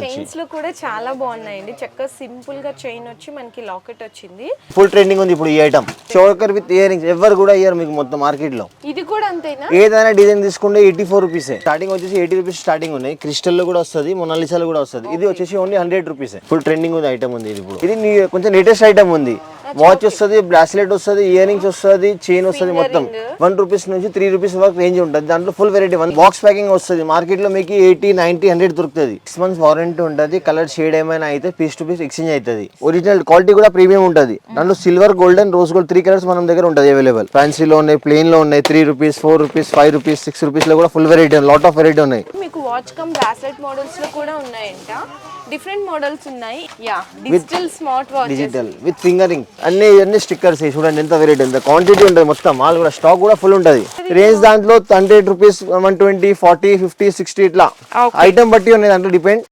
చైన్స్లో కూడా చాలా బాగున్నాయండి. చక్కగా సింపుల్గా చైన్ వచ్చి మనకి లాకెట్ వచ్చింది. ఫుల్ ట్రెండింగ్ ఉంది ఇప్పుడు ఈ item choker with ear rings ఎవరు కూడా ఇయ్యారు మీకు మొత్తం మార్కెట్లో. ఇది కూడా అంతేనా? ఏదైనా డిజైన్ తీసుకుంటే ఎయిటీ ఫోర్ రూపీస్ స్టార్టింగ్ వచ్చేసి ఎయిటీ రూపీస్ స్టార్టింగ్ ఉన్నాయి. క్రిస్టల్లో కూడా వస్తుంది మొనాలిసాలో కూడా వస్తుంది. ఇది వచ్చేసి only hundred rupees full trending ఉంది ఐటమ్ ఉంది ఇది ఇప్పుడు. ఇది కొంచెం లేటెస్ట్ ఐటమ్ ఉంది. వాచ్ వస్తుంది బ్రాస్లెట్ వస్తుంది ఇయర్ రింగ్స్ వస్తుంది చైన్ వస్తుంది మొత్తం. వన్ రూపీస్ నుంచి త్రీ రూపీస్ వరకు రేంజ్ ఉంటుంది. దాంట్లో full variety one box packing వస్తుంది. మార్కెట్లో మీకు ఎయిటీ నైన్టీ హండ్రెడ్ దొరుకుతుంది. సిక్స్ మంత్స్ వారంటీ ఉంటుంది. కలర్ షేడ్ ఏమైనా అయితే పీస్ టు పీస్ ఎక్స్చేంజ్ అవుతుంది ఒరిజినల్ క్వాలిటీ కూడా ప్రీమియం ఉంటుంది. దాంట్లో silver golden rose gold three colours మన దగ్గర ఉంటుంది అవైలబుల్ ఫ్యాన్సీలో ఉన్నాయి ప్లేన్లో ఉన్నాయి three rupees four rupees five rupees six రూపీస్లో కూడా full variety lot of variety ఉన్నాయి. మీకు వాచ్ కమ్ బ్రాస్లెట్ మోడల్స్లో కూడా ఉన్నాయంట. డిఫరెంట్ మోడల్స్ ఉన్నాయి. Yeah digital smart watch digital with fingering అన్ని అన్ని స్టిక్కర్స్ చూడండి ఎంత వెరైటీ ఎంత క్వాంటిటీ ఉంటుంది మొత్తం. మాల్ కూడా స్టాక్ కూడా ఫుల్ ఉంటుంది. రేంజ్ దాంట్లో hundred rupees one twenty forty fifty sixty ఇట్లా. ఐటమ్ బట్టి ఉన్నాయి దాంట్లో depend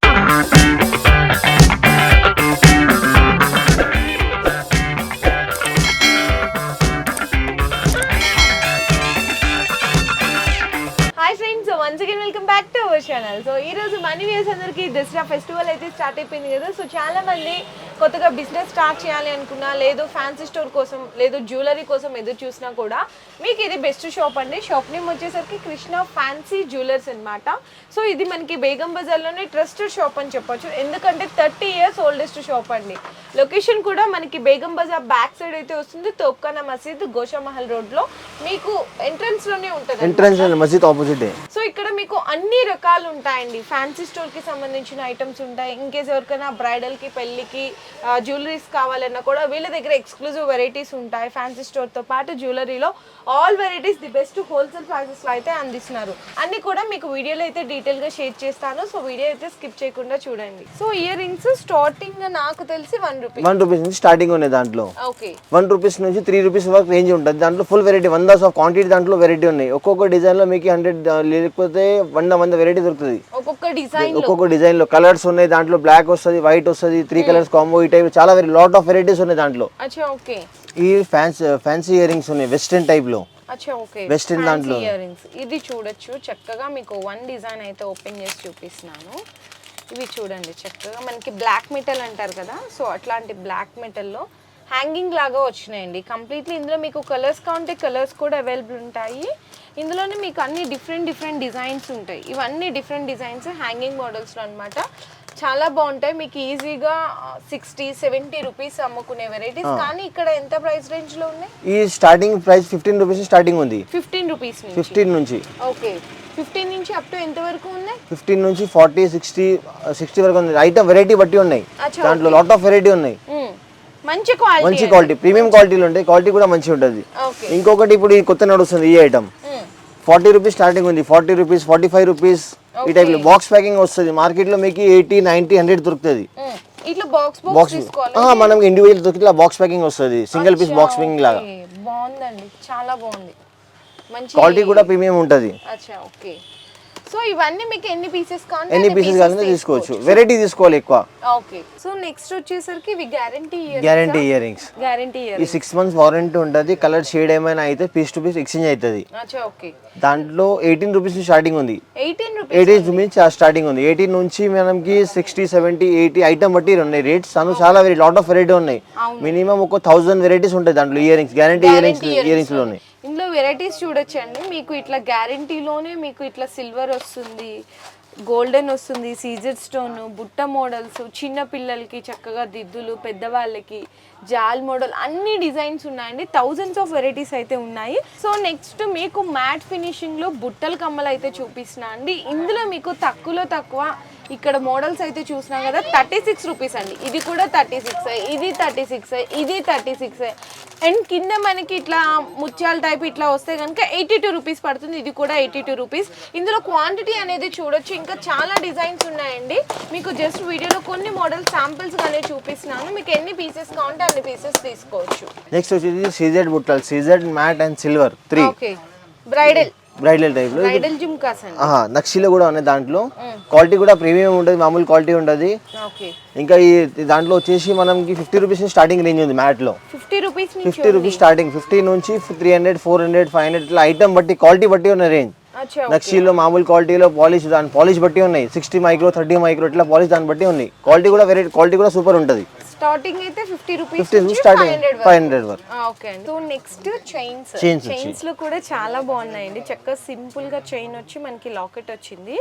back to our channel so ఈ రోజు మనీ వ్యూస్ అందరికి దసరా ఫెస్టివల్ అయితే స్టార్ట్ అయిపోయింది కదా. సో చాలా మంది కొత్తగా బిజినెస్ స్టార్ట్ చేయాలి అనుకున్నా లేదు ఫ్యాన్సీ స్టోర్ కోసం లేదు జ్యువెలరీ కోసం ఎదురు చూసినా కూడా మీకు ఇది బెస్ట్ షాప్ అండి. షాప్ నేమ్ వచ్చేసరికి కృష్ణ ఫ్యాన్సీ జ్యువెలర్స్ అన్నమాట. సో ఇది మనకి బేగం బజార్లోనే ట్రస్టెడ్ షాప్ అని చెప్పొచ్చు. ఎందుకంటే థర్టీ ఇయర్స్ ఓల్డెస్ట్ షాప్ అండి. లొకేషన్ కూడా మనకి బేగం బజార్ బ్యాక్ సైడ్ అయితే వస్తుంది. తోప్కానా మసీద్ గోషామహల్ రోడ్లో మీకు ఎంట్రన్స్లోనే ఉంటుంది ఎంట్రన్స్ మస్జిద్ ఆపోజిట్ సో ఇక్కడ మీకు అన్ని రకాలు ఉంటాయండి ఫ్యాన్సీ స్టోర్కి సంబంధించిన ఐటమ్స్ ఉంటాయి. ఇంకేస్ ఎవరికైనా బ్రైడల్కి పెళ్ళికి జ్యువెలరీస్ కావాలన్నా కూడా వీళ్ళ దగ్గర ఎక్స్క్లూజివ్ వెరైటీస్ ఉంటాయి. ఫ్యాన్సీ స్టోర్తో పాటు జ్యువెలరీలో all varieties the best wholesale ప్రైసెస్లో అయితే అందిస్తున్నారు. అన్ని కూడా మీకు వీడియోలో అయితే డీటెయిల్గా షేర్ చేస్తాను. సో వీడియో అయితే స్కిప్ చేయకుండా చూడండి. సో ఇయర్ రింగ్స్ స్టార్టింగ్ నాకు తెలిసి వన్ రూపీ వన్ రూపీస్ నుంచి స్టార్టింగ్ ఉన్నాయి దాంట్లో. ఓకే వన్ రూపీస్ నుంచి త్రీ రూపీస్ వరకు రేంజ్ ఉంటుంది. దాంట్లో full variety wonders of quantity దాంట్లో వెరైటీ ఉన్నాయి. ఒక్కొక్క డిజైన్లో మీకు హండ్రెడ్ లేకపోతే వంద వంద వెరైటీ దొరుకుతుంది. ఒక్కొక్క డిజైన్లో. ఒక్కొక్క డిజైన్లో కలర్స్ ఉన్నాయి దాంట్లో బ్లాక్ వస్తుంది వైట్ వస్తుంది త్రీ కలర్స్ కాంబో ఈ టైప్ చాలా వెరీ లాట్ ఆఫ్ వెరైటీస్ ఉన్నాయి దాంట్లో. ఈ ఫ్యాన్సీ ఫ్యాన్సీ ఇయర్ రింగ్స్ ఉన్నాయి వెస్టర్న్ టైప్లో. Western దాంట్లో. ఇది చూడొచ్చు. చక్కగా మీకు వన్ డిజైన్ అయితే ఓపెన్ చేసి చూపిస్తున్నాను. ఇవి చూడండి చక్కగా మనకి బ్లాక్ మెటల్ అంటారు కదా సో అట్లాంటి బ్లాక్ మెటల్లో హ్యాంగింగ్ లాగా వచ్చినాయండి. కంప్లీట్లీ ఇందులో మీకు కలర్స్ కావాలంటే కలర్స్ కూడా అవైలబుల్ ఉంటాయి. ఇందులోనే మీకు అన్ని డిఫరెంట్ డిఫరెంట్ డిజైన్స్ ఉంటాయి. ఇవన్నీ డిఫరెంట్ డిజైన్స్ హ్యాంగింగ్ మోడల్స్లో అన్నమాట. చాలా బాగుంటాయి. మీకు ఈజీగా సిక్స్టీ సెవెంటీ రూపీస్ అమ్ముకునే వెరైటీస్ కానీ ఇక్కడ ఎంత ప్రైస్ రేంజ్లో ఉన్నాయి? ఈ starting price fifteen rupees starting ఉంది. ఫిఫ్టీన్ రూపీస్ ఫిఫ్టీన్ నుంచి. ఓకే ఫిఫ్టీన్ నుంచి అప్ టు ఎంత వరకు ఉన్నాయి? ఫిఫ్టీన్ నుంచి ఫార్టీ సిక్స్టీ సిక్స్టీ వరకు ఉంది ఐటమ్ వెరైటీ బట్టి ఉన్నాయి. దాంట్లో లాట్ ఆఫ్ వెరైటీ ఉన్నాయి. మ్మ్. మంచి క్వాలిటీ మంచి క్వాలిటీ ప్రీమియం క్వాలిటీలు ఉంటాయి. క్వాలిటీ కూడా మంచిగా ఉంటుంది. ఓకే ఇంకొకటి ఇప్పుడు ఈ కొత్త నడుస్తుంది ఈ ఐటమ్. ఫార్టీ రూపీస్ స్టార్టింగ్ ఉంది. Forty rupees forty five rupees ఈ టైప్లో బాక్స్ ప్యాకింగ్ వస్తుంది. మార్కెట్లో మీకు ఎయిటీ నైన్టీ హండ్రెడ్ దొరుకుతుంది. మ్మ్. ఇట్లా బాక్స్ బాక్స్ బాక్స్ తీసుకోవాలి. మనం ఇండివిజువల్ దొరికి బాక్స్ ప్యాకింగ్ వస్తుంది. సింగిల్ పీస్ బాక్స్ ప్యాకింగ్ లాగా. బాగుందండి. చాలా బాగుంది. క్వాలిటీ కూడా ప్రీమియం ఉంటుంది. ఓకే. సో ఇవన్నీ మీకు ఎన్ని పీసెస్ కావాలి ఎన్ని పీసెస్ కావాలంటే తీసుకోవచ్చు. వెరైటీ తీసుకోవాలి ఎక్కువ. ఓకే సో నెక్స్ట్ వచ్చేసరికి ఇవి guarantee ear guarantee ear rings guarantee ear ఈ సిక్స్ మంత్స్ వారంటీ ఉంటుంది. కలర్ షేడ్ ఏమైనా అయితే పీస్ టు పీస్ ఎక్స్చేంజ్ అవుతుంది అచ్చా ఓకే దాంట్లో ఎయిటీన్ రూపీస్ స్టార్టింగ్ ఉంది. ఎయిటీన్ రూపీస్ ఎయిటీన్ నుంచి స్టార్టింగ్ ఉంది. ఎయిటీన్ నుంచి మనకి సిక్స్టీ సెవెంటీ ఎయిటీ ఐటమ్ బట్టి ఉన్నాయి. రేట్స్ తను చాలా వెరీ లాట్ ఆఫ్ వెరైటీ ఉన్నాయి. మినిమం ఒక థౌసండ్ వెరైటీస్ ఉంటాయి దాంట్లో ear rings guarantee ear rings ear రింగ్స్లో ఉన్నాయి ఇందులో వెరైటీస్ చూడొచ్చండి. మీకు ఇట్లా గ్యారంటీలోనే మీకు ఇట్లా సిల్వర్ వస్తుంది గోల్డెన్ వస్తుంది సీజర్ స్టోన్ బుట్ట మోడల్స్ చిన్న పిల్లలకి చక్కగా దిద్దులు పెద్దవాళ్ళకి జాల్ మోడల్ అన్ని డిజైన్స్ ఉన్నాయండి. థౌజండ్స్ ఆఫ్ వెరైటీస్ అయితే ఉన్నాయి. సో నెక్స్ట్ మీకు మ్యాట్ ఫినిషింగ్లో బుట్టల కమ్మలు అయితే చూపిస్తున్నా అండి. ఇందులో మీకు తక్కువలో తక్కువ ఇక్కడ మోడల్స్ అయితే చూసినాం కదా థర్టీ సిక్స్ రూపీస్ అండి. ఇది కూడా థర్టీ సిక్స్ ఇది థర్టీ సిక్స్ ఇది థర్టీ సిక్స్ అండ్ కింద మనకి ఇట్లా ముత్యాల టైప్ ఇట్లా వస్తే కనుక ఎయిటీ టూ రూపీస్ పడుతుంది. ఇది కూడా ఎయిటీ టూ రూపీస్. ఇందులో క్వాంటిటీ అనేది చూడొచ్చు. ఇంకా చాలా డిజైన్స్ ఉన్నాయండి. మీకు జస్ట్ వీడియోలో కొన్ని మోడల్ శాంపిల్స్ కానీ చూపిస్తున్నాను. మీకు ఎన్ని పీసెస్ కావాలంటే అన్ని పీసెస్ తీసుకోవచ్చు. నెక్స్ట్ వచ్చేసి సీజెడ్ బుట్టలు CZ matte and silver three okay bridal bridal టైప్లో బ్రైడల్ జిమ్కాస్ అండి. నక్షిలో కూడా ఉన్నాయి దాంట్లో. క్వాలిటీ కూడా ప్రీమియం ఉంటుంది మామూలు క్వాలిటీ ఉంటుంది ఓకే. ఇంకా ఈ దాంట్లో వచ్చేసి మనకి ఫిఫ్టీ రూపీస్ స్టార్టింగ్ రేంజ్ ఉంది మ్యాట్లో ఫిఫ్టీ రూపీస్ నుంచి ఫిఫ్టీ రూపీస్ స్టార్టింగ్ ఫిఫ్టీ నుంచి three hundred four hundred five hundred ఇట్లా ఐటమ్ బట్టి క్వాలిటీ బట్టి ఉన్న రేంజ్. అచ్చా నక్షీలో మామూలు క్వాలిటీలో పాలిష్ దాని పాలిష్ బట్టి ఉన్నాయి. సిక్స్టీ మైక్రో థర్టీ మైక్రో ఇట్లా పాలిష్ దాన్ని బట్టి ఉన్నాయి. క్వాలిటీ కూడా వెరైటీ క్వాలిటీ కూడా సూపర్ ఉంటుంది. స్టార్టింగ్ అయితే ఫిఫ్టీ రూపీస్ ఫిఫ్టీ నుంచి స్టార్టింగ్ ఫైవ్ హండ్రెడ్ వరకు. ఓకే అండి. సో నెక్స్ట్ చైన్స్ Chains చైన్స్లో కూడా చాలా బాగున్నాయండి. చక్కగా సింపుల్గా చైన్ వచ్చి మనకి లాకెట్ వచ్చింది.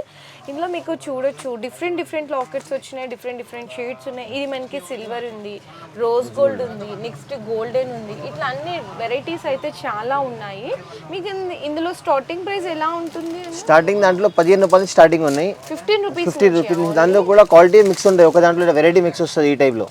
ఇందులో మీకు చూడొచ్చు. డిఫరెంట్ డిఫరెంట్ లాకెట్స్ వచ్చినాయి. డిఫరెంట్ డిఫరెంట్ షేడ్స్ ఉన్నాయి. ఇది మనకి సిల్వర్ ఉంది రోజ్ గోల్డ్ ఉంది నెక్స్ట్ గోల్డెన్ ఉంది. ఇట్లా అన్ని వెరైటీస్ అయితే చాలా ఉన్నాయి. మీకు ఇంద- ఇందులో స్టార్టింగ్ ప్రైస్ ఎలా ఉంటుంది స్టార్టింగ్ దాంట్లో పదిహేను రూపాయలు స్టార్టింగ్ ఉన్నాయి. ఫిఫ్టీన్ రూపీస్ ఫిఫ్టీ రూపీస్ నుంచి. దాంట్లో కూడా క్వాలిటీ మిక్స్ ఉంటాయి ఒక దాంట్లో వెరైటీ మిక్స్ వస్తుంది ఈ టైప్లో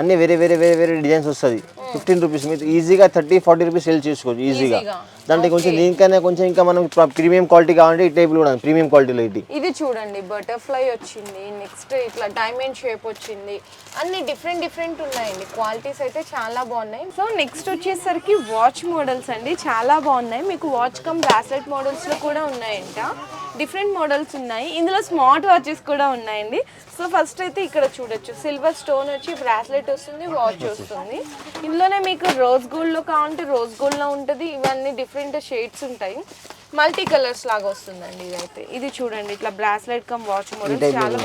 అన్ని వేరే వేరే వేరే వేరే డిజైన్స్ వస్తుంది. ఫిఫ్టీన్ రూపీస్ మీరు ఈజీగా థర్టీ ఫార్టీ రూపీస్ సేల్ చేసుకోవచ్చు ఈజీగా. దాంట్లో కొంచెం దీనికన్నా కొంచెం ఇంకా మనం ప్రీమియం క్వాలిటీ కావాలంటే ఈ టైప్లో కూడా ప్రీమియం క్వాలిటీలో ఇది ఇది చూడండి బటర్ఫ్లై వచ్చింది నెక్స్ట్ ఇట్లా డైమండ్ షేప్ వచ్చింది. అన్ని డిఫరెంట్ డిఫరెంట్ ఉన్నాయండి. క్వాలిటీస్ అయితే చాలా బాగున్నాయి. సో నెక్స్ట్ వచ్చేసరికి వాచ్ మోడల్స్ అండి. చాలా బాగున్నాయి. మీకు వాచ్ కమ్ బ్రాస్లెట్ మోడల్స్లో కూడా ఉన్నాయంట. డిఫరెంట్ మోడల్స్ ఉన్నాయి. ఇందులో స్మార్ట్ వాచెస్ కూడా ఉన్నాయండి. సో ఫస్ట్ అయితే ఇక్కడ చూడొచ్చు. సిల్వర్ స్టోన్ వచ్చి బ్రాస్లెట్ వస్తుంది వాచ్ వస్తుంది. ఇందులోనే మీకు రోజ్ గోల్డ్లో కావాలంటే రోజ్ గోల్డ్లో ఉంటుంది. ఇవన్నీ డిఫరెంట్ షేడ్స్ ఉంటాయి. మల్టీ కలర్స్ లాగా వస్తుందండి ఇదైతే. ఇది చూడండి ఇట్లా బ్రాస్లెట్ కమ్ వాచ్ మోడల్ చాలా.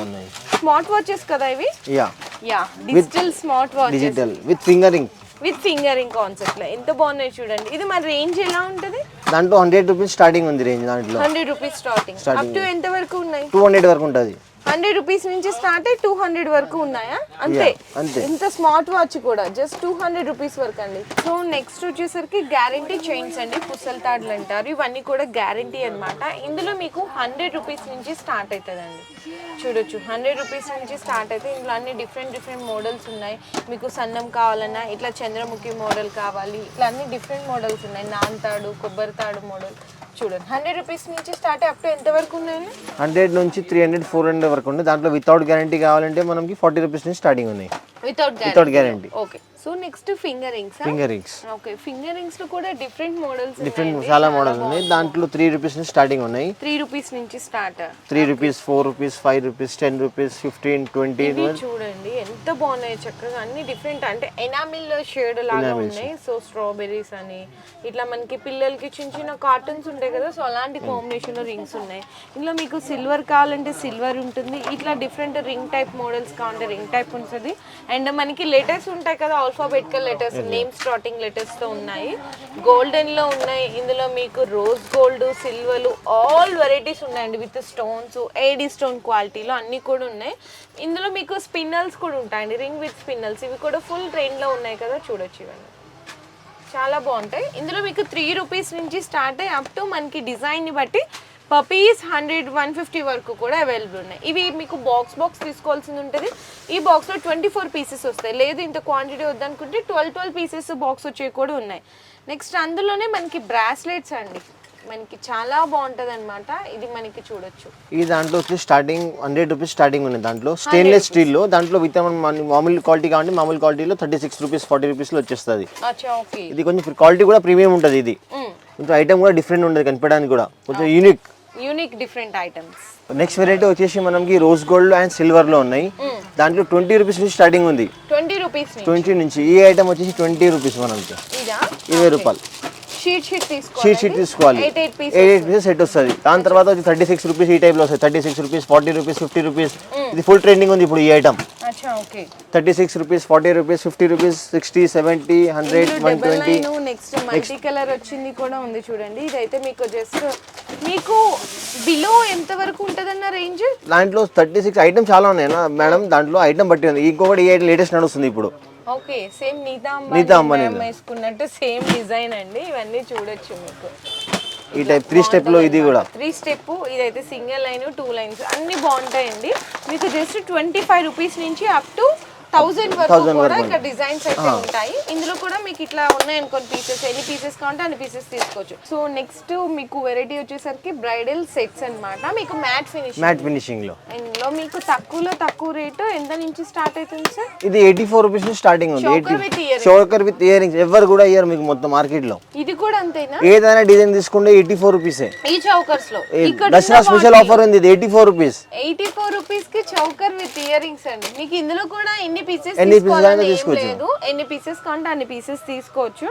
స్మార్ట్ వాచెస్ కదా ఇవి? Yeah yeah digital smart watches digital with fingering with fingering కాన్సెప్ట్లో. ఎంత బాగున్నాయి చూడండి. ఇది మరి రేంజ్ ఎలా ఉంటుంది? దాంట్లో హండ్రెడ్ రూపీస్ స్టార్టింగ్ ఉంది రేంజ్ దాంట్లో. Hundred rupees starting up to ఎంత వరకు ఉన్నాయి? టూ హండ్రెడ్ వరకు ఉంటుంది. హండ్రెడ్ రూపీస్ నుంచి స్టార్ట్ అయ్యి టూ హండ్రెడ్ వరకు ఉన్నాయా? అంతే. ఇంత స్మార్ట్ వాచ్ కూడా జస్ట్ టూ హండ్రెడ్ రూపీస్ వరకు అండి సో నెక్స్ట్ వచ్చేసరికి గ్యారంటీ చైన్స్ అండి పుసల్ తాడులు అంటారు. ఇవన్నీ కూడా గ్యారంటీ అన్నమాట. ఇందులో మీకు హండ్రెడ్ రూపీస్ నుంచి స్టార్ట్ అవుతుందండి చూడొచ్చు. హండ్రెడ్ రూపీస్ నుంచి స్టార్ట్ అయితే ఇందులో అన్ని డిఫరెంట్ డిఫరెంట్ మోడల్స్ ఉన్నాయి. మీకు సన్నం కావాలన్నా ఇట్లా చంద్రముఖి మోడల్ కావాలి ఇట్లా అన్ని డిఫరెంట్ మోడల్స్ ఉన్నాయి. నాన్ తాడు కొబ్బరి తాడు మోడల్ చూడండి. హండ్రెడ్ రూపీస్ నుంచి స్టార్ట్ అప్ టు ఎంత వరకు ఉన్నాయండి? హండ్రెడ్ నుంచి త్రీ హండ్రెడ్ ఫోర్ హండ్రెడ్ వరకు ఉంది. దాంట్లో వితౌట్ గ్యారంటీ కావాలంటే మనకి ఫార్టీ రూపీస్ నుంచి స్టార్టింగ్ ఉన్నాయి. Without without guarantee okay so next finger rings finger rings okay finger రింగ్స్లో కూడా డిఫరెంట్ మోడల్స్ డిఫరెంట్ చాలా మోడల్ ఉన్నాయి. దాంట్లో త్రీ రూపీస్ నుంచి స్టార్టింగ్ ఉన్నాయి. త్రీ రూపీస్ నుంచి start three rupees four rupees five rupees ten rupees fifteen twenty చూడండి ఎంత బాగున్నాయి చక్కగా. అన్ని డిఫరెంట్ అంటే ఎనామిల్ షేడ్ లాగా ఉన్నాయి. సో స్ట్రాబెర్రీస్ అని ఇట్లా మనకి పిల్లలకి చిన్న చిన్న కార్టూన్స్ ఉంటాయి కదా సో అలాంటి కాంబినేషన్లో రింగ్స్ ఉన్నాయి. ఇందులో మీకు సిల్వర్ కావాలంటే సిల్వర్ ఉంటుంది. ఇట్లా డిఫరెంట్ రింగ్ టైప్ మోడల్స్ కావాలంటే రింగ్ టైప్ ఉంటుంది. అండ్ మనకి లెటర్స్ ఉంటాయి కదా ఆల్ఫాబెటికల్ లెటర్స్ నేమ్ స్టార్టింగ్ లెటర్స్తో ఉన్నాయి. గోల్డెన్లో ఉన్నాయి. ఇందులో మీకు రోజ్ గోల్డ్ సిల్వర్లు ఆల్ వెరైటీస్ ఉన్నాయండి. విత్ స్టోన్స్ ఏడీ స్టోన్ క్వాలిటీలో అన్ని కూడా ఉన్నాయి. ఇందులో మీకు స్పిన్నల్స్ కూడా ఉంటాయండి. రింగ్ విత్ స్పిన్నల్స్ ఇవి కూడా ఫుల్ ట్రెండ్లో ఉన్నాయి కదా. చూడొచ్చు ఇవన్నీ. చాలా బాగుంటాయి. ఇందులో మీకు త్రీ రూపీస్ నుంచి స్టార్ట్ అయ్యి అప్ టు మనకి డిజైన్ని బట్టి పపీస్ హండ్రెడ్ వన్ ఫిఫ్టీ వరకు కూడా అవైలబుల్ ఉన్నాయి. ఇవి మీకు బాక్స్ బాక్స్ తీసుకోవాల్సింది ఉంటుంది. ఈ బాక్స్లో ట్వంటీ ఫోర్ పీసెస్ వస్తాయి. లేదు ఇంత క్వాంటిటీ వద్దనుకుంటే ట్వెల్వ్ ట్వెల్వ్ పీసెస్ బాక్స్ వచ్చేవి కూడా ఉన్నాయి. నెక్స్ట్ అందులోనే మనకి బ్రాస్లెట్స్ అండి. మనకి చాలా బాగుంటుంది అనమాట ఇది మనకి చూడొచ్చు. ఈ దాంట్లో వచ్చి స్టార్టింగ్ హండ్రెడ్ రూపీస్ స్టార్టింగ్ ఉంది దాంట్లో. స్టెయిన్లెస్ స్టీల్లో దాంట్లో విత్ మామూలు క్వాలిటీ కావాలంటే మామూలు క్వాలిటీలో థర్టీ సిక్స్ రూపీస్ ఫార్టీ రూపీస్లో వచ్చేస్తుంది. అచ్చా ఓకే. ఇది కొంచెం క్వాలిటీ కూడా ప్రీమియం ఉంటుంది ఇది. కొంచెం ఐటమ్ కూడా డిఫరెంట్ ఉంటుంది కనిపించడానికి కూడా. కొంచెం unique unique different items next variety వచ్చేసి మనకి రోజ్ గోల్డ్ అండ్ సిల్వర్లో ఉన్నాయి. దాంట్లో ట్వంటీ రూపీస్ నుంచి స్టార్టింగ్ ఉంది. ట్వంటీ రూపీస్ ట్వంటీ నుంచి. ఈ ఐటమ్ వచ్చేసి ట్వంటీ రూపీస్ మనకి. ఇరవై రూపాయలు. షీట్ షీట్ తీసుకోవాలి షీట్ షీట్ తీసుకోవాలి. Eight eight piece eight eight pieces set వస్తుంది. దాని తర్వాత వచ్చి థర్టీ సిక్స్ రూపీస్ ఈ టైప్లో వస్తుంది. Thirty six rupees forty rupees fifty rupees ఇది ఫుల్ ట్రెండింగ్ ఉంది ఇప్పుడు ఈ item thirty six rupees forty rupees fifty rupees sixty seventy hundred one twenty next multi colour వచ్చింది కూడా ఉంది చూడండి. ఇదైతే మీకు జస్ట్ మీకు బిలో ఎంత వరకు ఉంటుందన్న రేంజ్ దాంట్లో థర్టీ సిక్స్ ఐటమ్ చాలా ఉన్నాయి నా- మేడం. దాంట్లో ఐటమ్ బట్టి ఉంది. ఇంకొకటి లేటెస్ట్ నడుస్తుంది ఇప్పుడు. Okay same Nita Nita Ambani. వేసుకున్నట్టు సేమ్ డిజైన్ అండి. ఇవన్నీ చూడొచ్చు మీకు. ఈ టైప్ త్రీ స్టెప్లో ఇది కూడా. త్రీ స్టెప్ ఇదైతే సింగిల్ లైన్ టూ లైన్స్ అన్ని బాగుంటాయండి. మీకు జస్ట్ ట్వంటీ ఫైవ్ రూపీస్ నుంచి అప్ టు థౌసండ్ వరకు కూడా ఇక్కడ డిజైన్స్ అయితే ఉంటాయి. ఇందులో కూడా మీకు ఇట్లా ఉన్నాయి అనుకోండి పీసెస్ ఎన్ని పీసెస్ కావాలంటే అన్ని పీసెస్ తీసుకోవచ్చు. సో నెక్స్ట్ మీకు వెరైటీ వచ్చేసరికి బ్రైడల్ సెట్స్ అన్నమాట. మీకు మ్యాట్ ఫినిష్ మ్యాట్ ఫినిషింగ్లో. ఇందులో మీకు తక్కువలో తక్కువ రేటు ఎంత నుంచి స్టార్ట్ అవుతుంది సార్ ఇది ఎయిటీ ఫోర్ రూపీస్ నుంచి స్టార్టింగ్ ఉంది. చోకర్ విత్ ఇయర్ రింగ్స్ ఎవరు కూడా ఇయర్ మీకు మొత్తం మార్కెట్లో. ఇది కూడా అంతేనా? ఏదైనా డిజైన్ తీసుకుంటే ఎయిటీ ఫోర్ రూపీసే ఈ చౌకర్స్లో. దసరా స్పెషల్ ఆఫర్ ఉంది ఇది eighty four rupees eighty four రూపీస్కి చౌకర్ విత్ ఇయర్ రింగ్స్ అండి. మీకు ఇందులో కూడా ఎన్ని పీసెస్ ఎన్ని తీసుకోవచ్చు. ఎన్ని పీసెస్ కావాలంటే అన్ని పీసెస్ తీసుకోవచ్చు.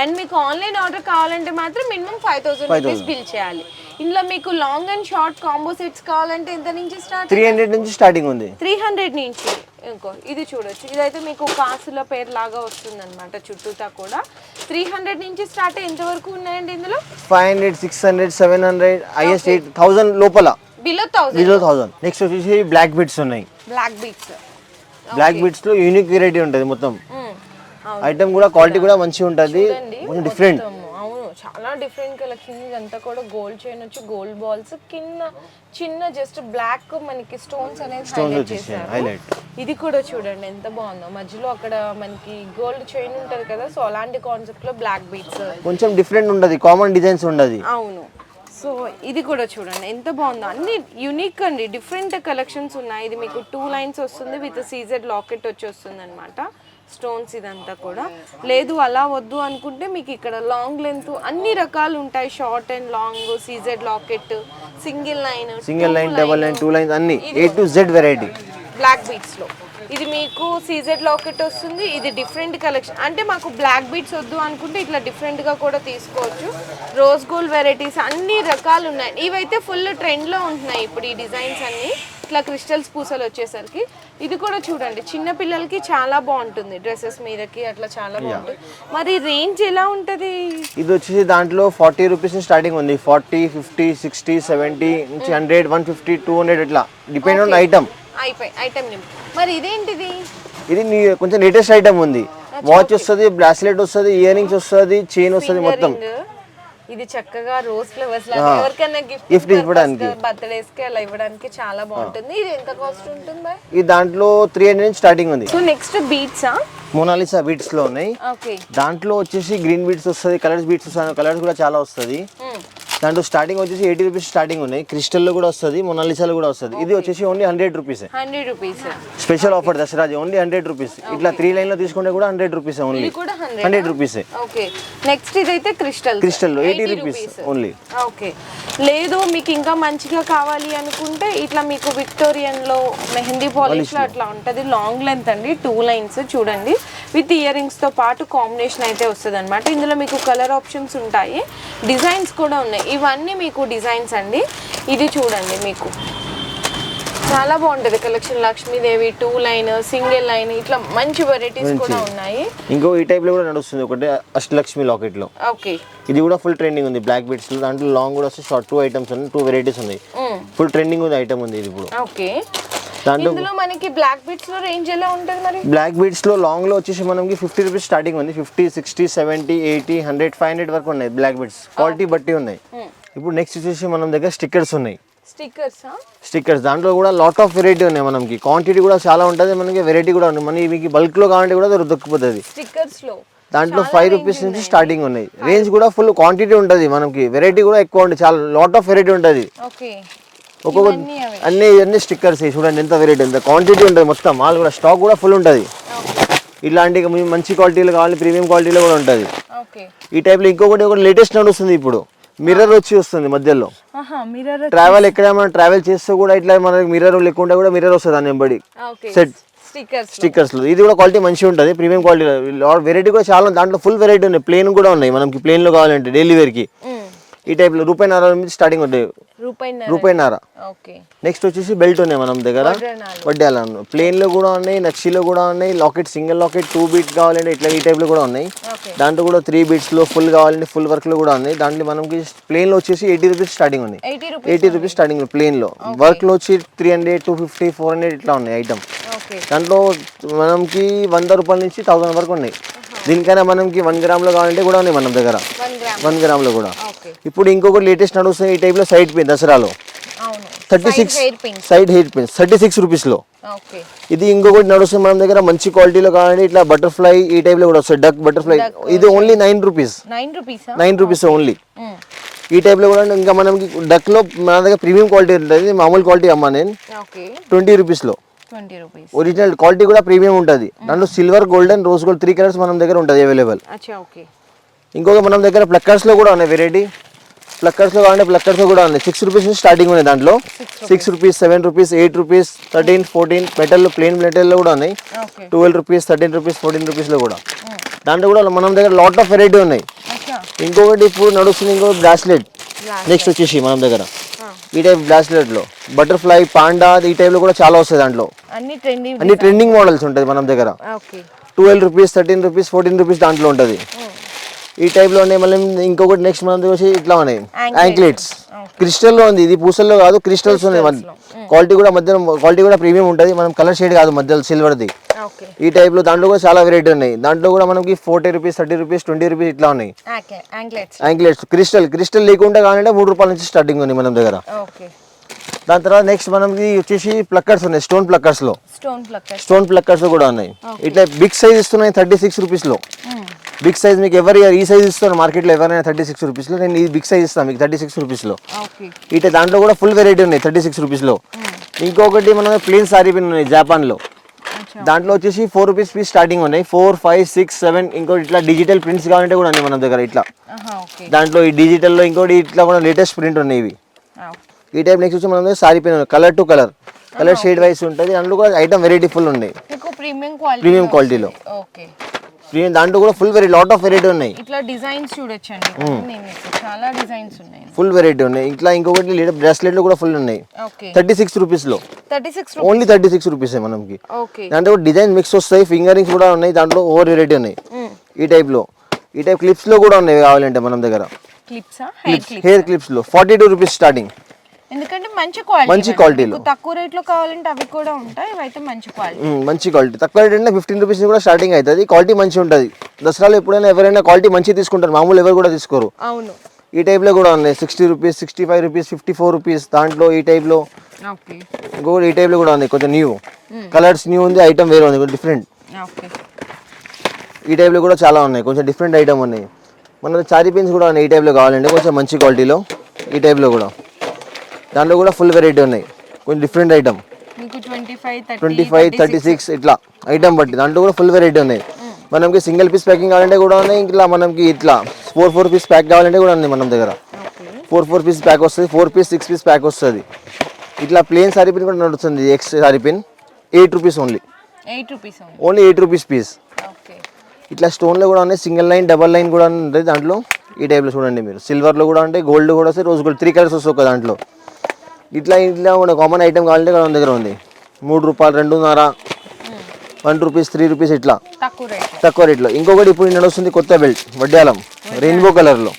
అండ్ మీకు ఆన్లైన్ ఆర్డర్ కావాలంటే మాత్రం minimum five thousand rupees bill చేయాలి. ఇందులో మీకు long and short combo sets కావాలంటే ఎంత నుంచి స్టార్ట్ త్రీ హండ్రెడ్ నుంచి స్టార్టింగ్ ఉంది. త్రీ హండ్రెడ్ నుంచి. ఇంకో ఇది చూడొచ్చు. ఇదైతే మీకు కాసుల పేరు లాగా వస్తుంది అనమాట చుట్టూతా కూడా. త్రీ హండ్రెడ్ నుంచి స్టార్ట్ ఎంత వరకు ఉన్నాయండి ఇందులో? Five hundred six hundred seven hundred highest eight thousand లోపల. Below thousand below thousand next వచ్చేసి బ్లాక్ బీట్స్ ఉన్నాయి. బ్లాక్ బీట్స్ బ్లాక్ బీట్స్లో యూనిక్ వెరైటీ ఉంటుంది మొత్తం. ఐటమ్ కూడా క్వాలిటీ కూడా మంచిగా ఉంటుంది. డిఫరెంట్ అవును చాలా డిఫరెంట్ కలెక్షన్ ఇదంతా కూడా గోల్డ్ చైన్ వచ్చి గోల్డ్ బాల్స్ కింద చిన్న జస్ట్ బ్లాక్ మనకి స్టోన్స్ అనేది హైలైట్ చేశారు. ఇది కూడా చూడండి ఎంత బాగుందో. మధ్యలో అక్కడ మనకి గోల్డ్ చైన్ ఉంటది కదా సో అలాంటి కాన్సెప్ట్లో బ్లాక్ బీట్స్ కొంచెం డిఫరెంట్ ఉండదు కామన్ డిజైన్స్ ఉండదు అవును. సో ఇది కూడా చూడండి ఎంత బాగుందో. అన్ని యూనిక్ అండి డిఫరెంట్ కలెక్షన్స్ ఉన్నాయి. ఇది మీకు టూ లైన్స్ వస్తుంది విత్ సీజెడ్ లాకెట్ వచ్చి వస్తుంది అనమాట స్టోన్స్ ఇదంతా కూడా. లేదు అలా వద్దు అనుకుంటే మీకు ఇక్కడ లాంగ్ లెంత్ అన్ని రకాలు ఉంటాయి. Short and long CZ locket single line single line double line two lines అన్ని. A to Z variety black బీట్స్లో. ఇది మీకు సీజెడ్ లాకెట్ వస్తుంది. ఇది డిఫరెంట్ కలెక్షన్ అంటే మాకు బ్లాక్ బీట్స్ వద్దు అనుకుంటే ఇట్లా డిఫరెంట్గా కూడా తీసుకోవచ్చు. రోజ్ గోల్డ్ వెరైటీస్ అన్ని రకాలు ఉన్నాయి. ఇవైతే ఫుల్ ట్రెండ్లో ఉంటున్నాయి ఇప్పుడు ఈ డిజైన్స్ అన్ని. ఇట్లా క్రిస్టల్స్ పూసలు వచ్చేసరికి. ఇది కూడా చూడండి. చిన్న పిల్లలకి చాలా బాగుంటుంది. డ్రెస్సెస్ మీదకి అట్లా చాలా బాగుంటుంది. మరి రేంజ్ ఎలా ఉంటది? ఇది వచ్చేసి దాంట్లో ఫార్టీ రూపీస్ స్టార్టింగ్ ఉంది. ఫార్టీ ఫిఫ్టీ సిక్స్టీ సెవెంటీ నుంచి hundred one fifty two hundred ఇట్లా. డిపెండ్ ఆన్ ఐటమ్ అయిపోయి ఐటమ్ నింపు మరి ఇదేంటిది? ఇది కొంచెం లేటెస్ట్ ఐటమ్ ఉంది. వాచ్ వస్తుంది బ్రాస్లెట్ వస్తుంది ఇయర్ రింగ్స్ వస్తుంది చైన్ వస్తుంది మొత్తం. ఇది చక్కగా రోజ్ ఫ్లవర్స్ లాగా ఎవరికైనా గిఫ్ట్ ఇవ్వడానికి. బర్త్డేస్కి అలా ఇవ్వడానికి చాలా బాగుంటుంది. ఇది ఎంత కాస్ట్ ఉంటుంది? బాయ్ ఈ దాంట్లో త్రీ హండ్రెడ్ నుంచి స్టార్టింగ్ ఉంది. సో నెక్స్ట్ బీట్సా మోనాలిసా బీట్స్లో ఉన్నాయి. దాంట్లో వచ్చేసి గ్రీన్ బీట్స్ వస్తుంది కలర్స్ బీట్స్ వస్తుంది కలర్స్ కూడా చాలా వస్తుంది. దాంట్లో స్టార్టింగ్ వచ్చేసి ఎయిటీ రూపీస్ స్టార్టింగ్ ఉన్నాయి. క్రిస్టల్లో కూడా వస్తుంది మొనాలిసాలో కూడా వస్తుంది. ఇది వచ్చేసి only hundred rupees hundred rupees special offer దసరాది only hundred rupees ఇట్లా త్రీ లైన్లో తీసుకుంటే కూడా hundred rupees only hundred rupees okay next ఇదైతే crystal crystal eighty rupees only okay లేదు మీకు ఇంకా మంచిగా కావాలి అనుకుంటే ఇట్లా మీకు విక్టోరియన్లో మెహందీ పాలిష్లో అట్లా ఉంటది. లాంగ్ లెంత్ అండి. టూ లైన్స్ చూడండి. విత్ ఇయర్ రింగ్స్తో పాటు కాంబినేషన్ అయితే వస్తుంది అనమాట ఇందులో మీకు కలర్ ఆప్షన్స్ ఉంటాయి. డిజైన్స్ కూడా ఉన్నాయి. ఇవన్నీ మీకు డిజైన్స్ అండి. ఇది చూడండి మీకు. చాలా బాగుంటది collection. Lakshmidevi two line single line ఇట్లా మంచి వెరైటీస్ కూడా ఉన్నాయి. ఇంకో ఈ టైప్లో కూడా నడుస్తుంది. ఒకటి అష్టలక్ష్మి లాకెట్లో. ఓకే. ఇది కూడా ఫుల్ ట్రెండింగ్ ఉంది. బ్లాక్ బీట్స్లో దాంట్లో లాంగ్ కూడా వస్తుంది షార్ట్ టూ ఐటమ్స్ ఉన్నాయి. టూ వెరైటీస్ ఉన్నాయి. ఫుల్ ట్రెండింగ్ ఉంది ఐటమ్ ఉంది ఇది ఇప్పుడు. ఓకే. దాంట్లో ఇందులో మనకి బ్లాక్ బీట్స్లో రేంజ్ ఎలా ఉంటుంది మరి? బ్లాక్ బీట్స్లో లాంగ్లో వచ్చేసి మనకి ఫిఫ్టీ రూపీస్ స్టార్టింగ్ ఉంది. Fifty sixty seventy eighty hundred five hundred వరకు ఉన్నాయి బ్లాక్ బీట్స్ క్వాలిటీ బట్టి ఉన్నాయి. ఇప్పుడు నెక్స్ట్ వచ్చేసి మనం దగ్గర స్టిక్కర్స్ ఉన్నాయి. స్టిక్కర్స్ స్టిక్కర్స్ దాంట్లో కూడా లాట్ ఆఫ్ వెరైటీ ఉన్నాయి మనకి. క్వాంటిటీ కూడా చాలా ఉంటుంది మనకి వెరైటీ కూడా ఉంది. మనకి మీకు బల్క్లో కావాలంటే కూడా దొర- దొరికిపోతుంది. స్టిక్కర్స్లో. దాంట్లో ఫైవ్ రూపీస్ నుంచి స్టార్టింగ్ ఉన్నాయి. రేంజ్ కూడా ఫుల్ క్వాంటిటీ ఉంటుంది మనకి. వెరైటీ కూడా ఎక్కువ ఉంటుంది. చాలా లాట్ ఆఫ్ వెరైటీ ఉంటుంది. ఓకే ఒక్కొక్క ఇవన్నీ. అన్ని అన్ని స్టిక్కర్స్ చూడండి ఎంత వెరైటీ ఎంత క్వాంటిటీ ఉంటుంది మొత్తం. మాల్ కూడా స్టాక్ కూడా ఫుల్ ఉంటుంది. ఇలాంటి మంచి క్వాలిటీలో కావాలి ప్రీమియం క్వాలిటీలో కూడా ఉంటుంది. ఈ టైప్లో ఇంకొకటి ఒకటి లేటెస్ట్ నడుస్తుంది ఇప్పుడు. మిర్రర్ వచ్చి వస్తుంది మధ్యలో. ట్రావెల్ ఎక్కడ మనం ట్రావెల్ చేస్తే కూడా ఇట్లా మనకి మిర్రర్ లేకుండా కూడా మిర్రర్ వస్తుంది దాని వెంబడి సెట్ స్టిక్కర్స్ ఇది కూడా క్వాలిటీ మంచిగా ఉంటుంది. ప్రీమియం క్వాలిటీ వెరైటీ కూడా చాలా ఉంది. దాంట్లో ఫుల్ వెరైటీ ఉన్నాయి. ప్లేన్ కూడా ఉన్నాయి. మనకి ప్లేన్లో కావాలంటే డైలీ వేర్కి ఈ టైప్లో రూపాయిన్నర నుంచి స్టార్టింగ్ ఉంటాయి రూపాయి రూపాయిన్నర ఓకే. నెక్స్ట్ వచ్చేసి బెల్ట్ ఉన్నాయి మనం దగ్గర. వడ్డానాలు. వడ్డాలను ప్లేన్లో కూడా ఉన్నాయి నక్షీలో కూడా ఉన్నాయి locket single locket two beat కావాలంటే ఇట్లా ఈ టైప్లో కూడా ఉన్నాయి. దాంట్లో కూడా త్రీ బీట్స్లో ఫుల్ కావాలంటే ఫుల్ వర్క్లో కూడా ఉన్నాయి. దాంట్లో మనకి ప్లేన్లో వచ్చేసి ఎయిటీ రూపీస్ స్టార్టింగ్ ఉన్నాయి ఎయిటీ రూపీస్ స్టార్టింగ్ ప్లేన్లో వర్క్లో. వచ్చి three hundred two fifty four hundred ఇట్లా ఉన్నాయి ఐటమ్ దాంట్లో మనకి వంద రూపాయల నుంచి థౌసండ్ వరకు ఉన్నాయి. దీనికైనా మనకి వన్ గ్రామ్లో కావాలంటే కూడా ఉన్నాయి మన దగ్గర. వన్ గ్రామ్ వన్ గ్రామ్లో కూడా. ఇప్పుడు ఇంకొకటి లేటెస్ట్ నడుస్తుంది ఈ టైప్లో side pin దసరాలో. Thirty six side hair pins thirty six రూపీస్లో ఇది ఇంకొకటి నడుస్తుంది మన దగ్గర మంచి క్వాలిటీలో కావాలంటే ఇట్లా బటర్ఫ్లై ఈ టైప్లో కూడా వస్తుంది. డక్ బటర్ఫ్లై ఇది ఓన్లీ నైన్ రూపీస్ నైన్ రూపీసా ఓన్లీ ఈ టైప్లో కూడా ఇంకా మనకి డక్లో మన దగ్గర ప్రీమియం క్వాలిటీ ఉంటుంది. మామూలు క్వాలిటీ అమ్మా నేను. ట్వంటీ రూపీస్లో ఒరిజినల్ క్వాలిటీ కూడా ప్రీమియం ఉంటుంది. దాంట్లో silver golden rose gold three colours మన దగ్గర ఉంటుంది అవైలబుల్ ఇంకొక మనం దగ్గర ప్లక్కర్స్లో కూడా ఉన్నాయి వెరైటీ. ప్లక్కర్స్లో కావాలంటే ప్లక్కర్స్ కూడా ఉంది. సిక్స్ రూపీస్ నుంచి స్టార్టింగ్ ఉన్నాయి దాంట్లో. Six rupees. Seven rupees eight rupees thirteen fourteen metal plain మెటల్లో కూడా ఉన్నాయి. Okay twelve rupees thirteen rupees fourteen రూపీస్లో కూడా దాంట్లో కూడా మన దగ్గర లాట్ ఆఫ్ వెరైటీ ఉన్నాయి. ఇంకొకటి ఇప్పుడు నడుస్తుంది ఇంకో బ్రాస్లెట్ నెక్స్ట్ వచ్చేసి మనం దగ్గర. ఈ టైప్ బ్రాస్లెట్లో బటర్ఫ్లై పాండా ఈ టైప్లో కూడా చాలా వస్తాయి దాంట్లో. అన్ని ట్రెండీ అన్ని ట్రెండింగ్ మోడల్స్ ఉంటుంది మనం దగ్గర. Okay twelve rupees thirteen rupees fourteen rupees దాంట్లో ఉంటుంది. ఈ టైప్లోనే మళ్ళీ ఇంకొకటి నెక్స్ట్ మన వచ్చి ఇట్లా ఉన్నాయి. యాంక్లెట్స్ క్రిస్టల్లో ఉంది. ఇది పూసల్లో కాదు క్రిస్టల్స్ ఉన్నాయి. క్వాలిటీ కూడా మధ్య క్వాలిటీ కూడా ప్రీమియం ఉంటుంది. మనం కలర్ షేడ్ కాదు మధ్యలో సిల్వర్ది ఈ టైప్లో దాంట్లో కూడా చాలా వెరైటీ ఉన్నాయి. దాంట్లో కూడా మనకి forty rupees thirty rupees twenty rupees ఇట్లా ఉన్నాయి. యాంక్లెట్స్ క్రిస్టల్ క్రిస్టల్ లేకుండా కావాలంటే మూడు రూపాయల నుంచి స్టార్టింగ్ ఉంది మన దగ్గర. దాని తర్వాత నెక్స్ట్ మనకి వచ్చేసి ప్లక్కర్స్ ఉన్నాయి. స్టోన్ ప్లక్కర్స్లో స్టోన్ ప్లక్కర్ స్టోన్ ప్లక్కర్స్ కూడా ఉన్నాయి. ఇట్లా బిగ్ సైజ్ ఇస్తున్నాయి థర్టీ సిక్స్ రూపీస్లో బిగ్ సైజ్ మీకు ఎవరి ఈ సైజ్ ఇస్తాను మార్కెట్లో ఎవరైనా థర్టీ సిక్స్ రూపీస్లో నేను ఈ బిగ్ సైజ్ ఇస్తాను మీకు థర్టీ సిక్స్ రూపీస్లో ఇట్లా దాంట్లో కూడా ఫుల్ వెరైటీ ఉన్నాయి థర్టీ సిక్స్ రూపీస్లో ఇంకొకటి మన ప్లేన్ సారీ పిన్ ఉన్నాయి జాపాన్లో దాంట్లో వచ్చేసి ఫోర్ రూపీస్ పీస్ స్టార్టింగ్ ఉన్నాయి. ఫోర్ ఫైవ్ సిక్స్ సెవెన్ ఇంకోటి ఇట్లా డిజిటల్ ప్రింట్స్ కావాలంటే కూడా ఉన్నాయి మన దగ్గర ఇట్లా. దాంట్లో ఈ డిజిటల్లో ఇంకోటి ఇట్లా కూడా లేటెస్ట్ ప్రింట్ ఉన్నాయి ఇవి. ఈ టైప్ నెక్స్ట్ వచ్చి మన దగ్గర sari pin colour to colour colour shade wise ఉంటుంది. అందులో కూడా ఐటమ్ వెరైటీ ఫుల్ ఉన్నాయి. ప్రీమియం క్వాలిటీ ప్రీమియం క్వాలిటీలో ప్రీమియం దాంట్లో కూడా full variety lot of variety ఉన్నాయి. ఇట్లా డిజైన్స్ చూడొచ్చండి. చాలా డిజైన్స్ ఉన్నాయి. ఫుల్ వెరైటీ ఉన్నాయి. ఇట్లా ఇంకొకటి బ్రాస్లెట్లు కూడా ఫుల్ ఉన్నాయి. ఓకే. థర్టీ సిక్స్ రూపీస్లో thirty six only thirty six రూపీసే మనకి. ఓకే. దాంట్లో కూడా డిజైన్ మిక్స్ వస్తాయి. ఫింగరింగ్స్ కూడా ఉన్నాయి. దాంట్లో ఓవర్ వెరైటీ ఉన్నాయి. ఈ టైప్లో ఈ టైప్ క్లిప్స్లో కూడా ఉన్నాయి కావాలంటే మనం దగ్గర. క్లిప్సా హెయిర్ క్లిప్ హెయిర్ క్లిప్స్లో ఫార్టీ టూ రూపీస్ స్టార్టింగ్ ఎందుకంటే మంచి క్వాలిటీ మంచి క్వాలిటీలో తక్కువ రేట్లో కావాలంటే అవి కూడా ఉంటాయి ఇవైతే మంచి క్వాలిటీ మంచి క్వాలిటీ తక్కువ రేట్ అంటే ఫిఫ్టీన్ రూపీస్ కూడా స్టార్టింగ్ అవుతుంది. క్వాలిటీ మంచిగా ఉంటుంది. దసరాలో ఎప్పుడైనా ఎవరైనా క్వాలిటీ మంచి తీసుకుంటారు. మామూలు ఎవరు కూడా తీసుకోరు. అవును. ఈ టైప్లో కూడా ఉన్నాయి. Sixty rupees sixty five rupees fifty four rupees దాంట్లో ఈ టైప్లో ఇంకొకటి ఈ టైప్లో కూడా ఉంది కొంచెం న్యూ కలర్స్ న్యూ ఉంది ఐటమ్ వేరే ఉంది డిఫరెంట్ ఈ టైప్లో కూడా చాలా ఉన్నాయి. కొంచెం డిఫరెంట్ ఐటమ్ ఉన్నాయి. మన చారీ పిన్స్ కూడా ఉన్నాయి ఈ టైప్లో కావాలంటే. కొంచెం మంచి క్వాలిటీలో ఈ టైప్లో కూడా. దాంట్లో కూడా ఫుల్ వెరైటీ ఉన్నాయి. కొంచెం different item twenty five thirty six ఇట్లా ఐటమ్ బట్టి. దాంట్లో కూడా ఫుల్ వెరైటీ ఉన్నాయి. మనకి సింగిల్ పీస్ ప్యాకింగ్ కావాలంటే కూడా ఉన్నాయి. ఇట్లా మనకి ఇట్లా ఫోర్ ఫోర్ పీస్ ప్యాక్ కావాలంటే కూడా ఉంది మనం దగ్గర. ఫోర్ ఫోర్ పీస్ ప్యాక్ వస్తుంది. Four piece six piece pack వస్తుంది. ఇట్లా ప్లేన్ సారీ పిన్ కూడా నడుస్తుంది. X sari pin eight rupees only eight rupees only eight rupees piece ఇట్లా స్టోన్లో కూడా ఉన్నాయి. సింగిల్ లైన్ డబల్ లైన్ కూడా ఉంటుంది దాంట్లో. ఈ టైప్లో చూడండి మీరు. సిల్వర్లో కూడా ఉంటాయి. గోల్డ్ కూడా వస్తాయి. రోజ్ గోల్డ్ త్రీ కలర్స్ వస్తాయి ఒక దాంట్లో. ఇట్లా ఇట్లా మన కామన్ ఐటమ్ కావాలంటే మన దగ్గర ఉంది. మూడు రూపాయలు రెండున్నర వన్ రూపీస్ త్రీ రూపీస్ ఇట్లా. తక్కువ రేట్ తక్కువ రేట్లో ఇంకొకటి ఇప్పుడు నడుస్తుంది కొత్త బెల్ట్ వడ్డాలం రెయిన్బో కలర్లో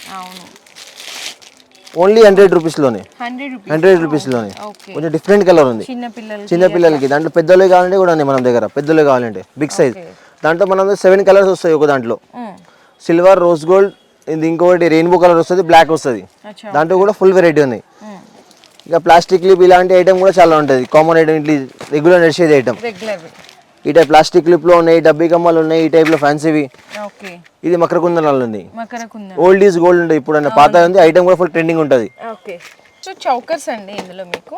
ఓన్లీ హండ్రెడ్ రూపీస్లోనే హండ్రెడ్ రూపీస్ హండ్రెడ్ రూపీస్లోనే కొంచెం డిఫరెంట్ కలర్ ఉంది. చిన్న పిల్లలు చిన్న పిల్లలకి. దాంట్లో పెద్దలు కావాలంటే కూడా ఉంది మన దగ్గర. పెద్దలు కావాలంటే. బిగ్ సైజ్ దాంట్లో మనం సెవెన్ కలర్స్ వస్తాయి ఒక దాంట్లో. సిల్వర్ రోజ్ గోల్డ్ ఇది ఇంకొకటి రెయిన్బో కలర్ వస్తుంది బ్లాక్ వస్తుంది. దాంట్లో కూడా ఫుల్ వెరైటీ ఉన్నాయి ఇంకా ప్లాస్టిక్ లిప్ ఇలాంటి ఐటమ్ కూడా చాలా ఉంటుంది. కామన్ ఐటమ్ ఇట్లా రెగ్యులర్ నడిచేది ఐటమ్ ఈ టైప్ ప్లాస్టిక్ లిప్లో ఉన్నాయి డబ్బీ కమ్మలు ఉన్నాయి ఈ టైప్లో ఫ్యాన్సీవి. ఓకే. ఇది మకర కుందనాలు ఉంది. ఓల్డ్ ఈజ్ గోల్డ్ ఉంటుంది. ఇప్పుడు పాత ఉంది ఐటమ్ కూడా ఫుల్ ట్రెండింగ్ ఉంటుంది. చౌకర్స్ అండి ఇందులో మీకు?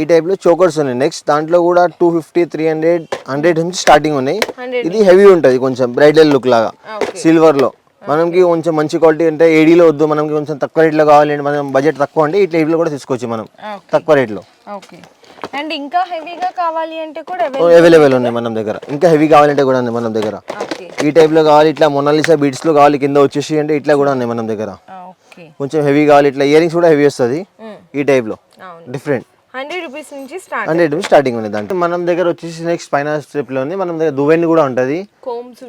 ఈ టైప్లో చోకర్స్ ఉన్నాయి. నెక్స్ట్ దాంట్లో కూడా two fifty three hundred hundred నుంచి స్టార్టింగ్ ఉన్నాయి. ఇది హెవీ ఉంటుంది కొంచెం బ్రైడల్ లుక్ లాగా. ఓకే. సిల్వర్లో మనకి కొంచెం మంచి క్వాలిటీ అంటే ఏడీలో వద్దు మనకి కొంచెం తక్కువ రేట్లో కావాలి మనం బడ్జెట్ తక్కువ అంటే ఈ టైప్లో కూడా తీసుకోవచ్చు మనం. తక్కువ రేట్లో ఓకే. అండ్ ఇంకా హెవీగా కావాలి అంటే కూడా అవైలబుల్ ఉన్నాయి మన దగ్గర. ఇంకా హెవీ కావాలంటే కూడా ఉంది మన దగ్గర. ఈ టైప్లో కావాలి ఇట్లా మొనాలిసా బీడ్స్లో కావాలి కింద వచ్చేసి అంటే ఇట్లా కూడా ఉన్నాయి మన దగ్గర. కొంచెం హెవీ కావాలి ఇట్లా ఇయరింగ్స్ కూడా హెవీ వస్తుంది ఈ టైప్లో డిఫరెంట్ హండ్రెడ్ రూపీస్ నుంచి స్టార్ట్ హండ్రెడ్ స్టార్టింగ్ ఉంది దాంట్లో. మనం దగ్గర వచ్చేసి నెక్స్ట్ పైన స్ట్రిప్లో ఉంది. మనం దగ్గర దువెన్ కూడా ఉంటుంది.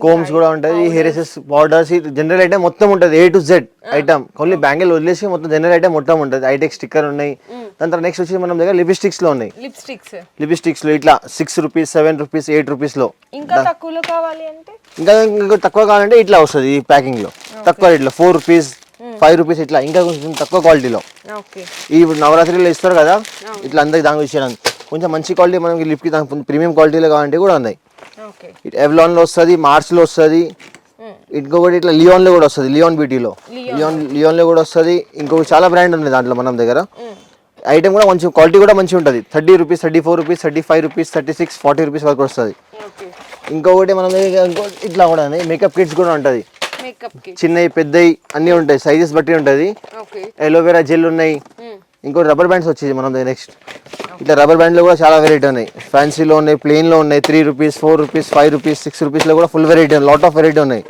కోమ్స్ కూడా ఉంటుంది. హెయిర్సెస్ పౌడర్స్ జనరల్ ఐటమ్ మొత్తం ఉంటుంది. A to Z item only bangle వదిలేసి మొత్తం జనరల్ ఐటమ్ మొత్తం ఉంటుంది. ఐటెక్ స్టిక్కర్ ఉన్నాయి. దాని తర్వాత నెక్స్ట్ వచ్చి మనం దగ్గర లిప్స్టిక్స్లో ఉన్నాయి. లిప్స్టిక్స్ లిప్స్టిక్స్లో ఇట్లా six rupees seven rupees eight రూపీస్లో. ఇంకా తక్కువలో కావాలి అంటే? ఇంకా ఇంకా తక్కువ కావాలంటే ఇట్లా వస్తుంది ఈ ప్యాకింగ్లో. తక్కువ రేట్లో. ఫోర్ రూపీస్ ఫైవ్ రూపీస్ ఇట్లా ఇంకా కొంచెం తక్కువ క్వాలిటీలో. ఈ నవరాత్రిలో ఇస్తారు కదా ఇట్లా అందరికి దానికి ఇచ్చేయడానికి కొంచెం మంచి క్వాలిటీ మనకి లిప్కి ప్రీమియం క్వాలిటీలో కావాలంటే కూడా ఉన్నాయి. ఇటు ఎవలాన్లో వస్తుంది మార్స్లో వస్తుంది ఇంకొకటి ఇట్లా లియోన్లో కూడా వస్తుంది లియోన్ బ్యూటీలో లియోన్ లియోన్లో కూడా వస్తుంది ఇంకొకటి చాలా బ్రాండ్ ఉంది దాంట్లో మనం దగ్గర. ఐటమ్ కూడా మంచి క్వాలిటీ కూడా మంచిగా ఉంటుంది. Thirty rupees thirty four rupees thirty five rupees thirty six forty rupees వరకు వస్తుంది. ఇంకొకటి మన ఇంకో ఇట్లా కూడా మేకప్ కిట్స్ కూడా ఉంటుంది. చిన్నవి పెద్దవి అన్నీ ఉంటాయి. సైజెస్ బట్టి ఉంటుంది. ఎలోవెరా జెల్ ఉన్నాయి. ఇంకో రబ్బర్ బ్యాండ్స్ వచ్చేది మనం నెక్స్ట్ ఇట్లా రబ్బర్ బ్యాండ్లో కూడా చాలా వెరైటీ ఉన్నాయి. ఫ్యాన్సీలో ఉన్నాయి ప్లెయిన్లో ఉన్నాయి. Three rupees four rupees five rupees six రూపీస్లో కూడా full variety lot of variety ఉన్నాయి.